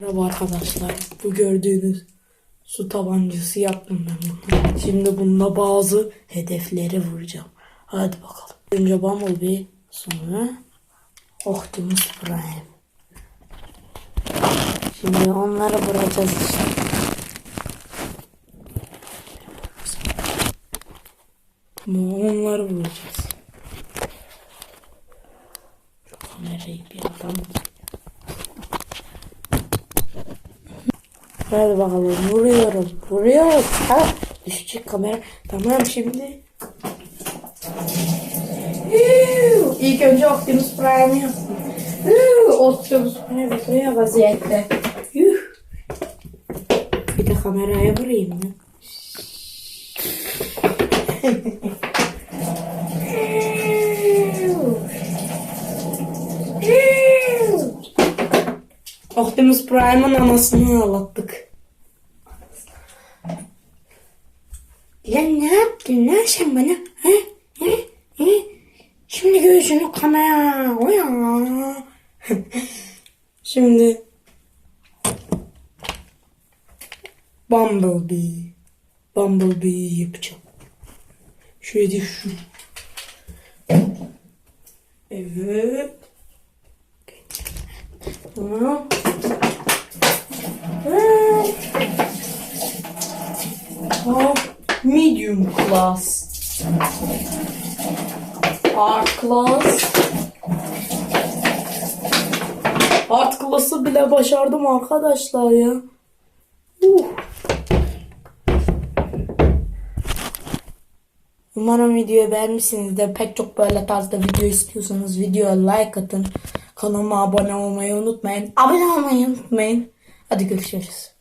Merhaba arkadaşlar. Bu gördüğünüz su tabancası yaptım ben bunu. Şimdi bununla bazı hedefleri vuracağım. Hadi bakalım. Önce Bumblebee sonra Optimus Prime. Şimdi onları vuracağız işte. Ama onları vuracağız. Şu kamerayı bir adam Hadi bakalım vuruyorum. Vuruyorum. Ha, düşecek kamera. Tamam şimdi. İlk önce Optimus Prime yaptım. Optimus Prime bitiriyor vaziyette. Yuh. Bir de kameraya vurayım mı? Optimus Prime'ın anasını ağlattık. Lan ne yaptın lan sen bana? He? He? He? Şimdi göğsünü kanaya. Uya. Şimdi Bumblebee. Bumblebee yapacağım. Şöyle şu. Evet. Tamam. Medium class. Art class. Art class'ı bile başardım arkadaşlar ya. Uh. Umarım videoyu beğenmişsinizdir. Pek çok böyle tarzda video istiyorsanız videoya like atın. Kanalıma abone olmayı unutmayın. Abone olmayı unutmayın. Hadi görüşürüz.